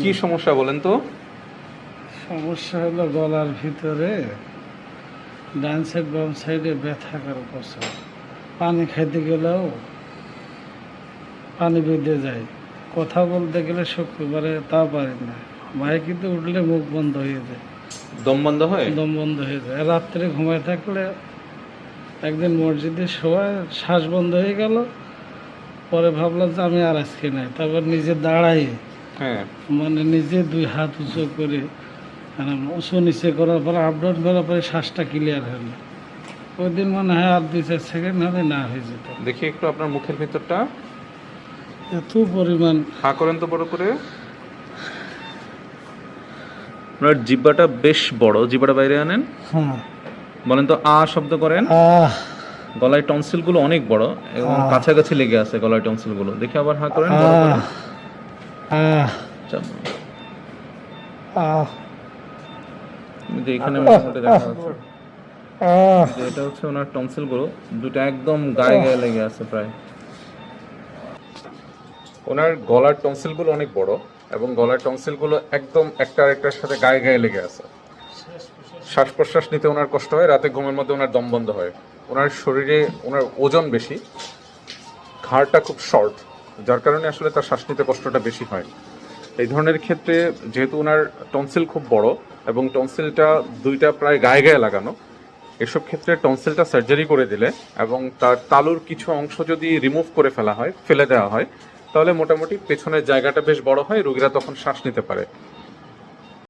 কি সমস্যা বলেন তো? সমস্যা হলো গলার ভিতরে ডান সাইড বাম সাইডে ব্যথা করে প্রচুর পানি খাইতে গেলেও পানি বেঁধে যায়। কথা বলতে গেলে শক্তি পারে তা পারি না। বাইকিতে উঠলে মুখ বন্ধ হয়ে যায়। দম বন্ধ হয়? দম বন্ধ হয়ে যায়। রাত্রে ঘুমায় থাকলে একদিন মসজিদে শোয়ায় শ্বাস বন্ধ হয়ে গেল। পরে ভাবলাম যে আমি আর আজকে নাই। তারপর নিজে দাঁড়াই। মানে নিজে দুই হাত উঁচু করে মানে উঁচু নিচে করার পর আপ ডাউন করার পরে শ্বাসটা ক্লিয়ার হলো ওই দিন মনে হয় আর দুই চার সেকেন্ড হবে না হয়ে যেত। দেখি একটু আপনার মুখের ভিতরটা। এত পরিমাণ। হা করেন তো বড় করে। আপনার জিব্বাটা বেশ বড়। জিব্বাটা বাইরে আনেন। হ্যাঁ। বলেন তো আ শব্দ করেন। আহ গলায় টনসিলগুলো অনেক বড় এবং কাছাকাছি লেগে আছে গলায় টনসিলগুলো দেখি আবার হা করেন এখানে মোটামুটি দেখা যাচ্ছে আহ। যে এটা হচ্ছে ওনার টনসিলগুলো দুটো একদম গায়ে গায়ে লেগে আছে প্রায়। ওনার গলার টনসিলগুলো অনেক বড় এবং গলার টনসিলগুলো একদম একটা আরেকটার সাথে গায়ে গায়ে লেগে আছে। শ্বাস প্রশ্বাস নিতে ওনার কষ্ট হয় রাতে ঘুমের মধ্যে ওনার দম বন্ধ হয়। ওনার শরীরে ওনার ওজন বেশি ঘাড়টা খুব শর্ট যার কারণে আসলে তার শ্বাস নিতে কষ্টটা বেশি হয়। এই ধরনের ক্ষেত্রে যেহেতু ওনার টনসিল খুব বড় এবং টনসিলটা দুইটা প্রায় গায়ে গায়ে লাগানো, এসব ক্ষেত্রে টনসিলটা সার্জারি করে দিলে এবং তার তালুর কিছু অংশ যদি রিমুভ করে ফেলা হয়, ফেলে দেওয়া হয়, তাহলে মোটামুটি পেছনের জায়গাটা বেশ বড় হয়, রোগীরা তখন শ্বাস নিতে পারে।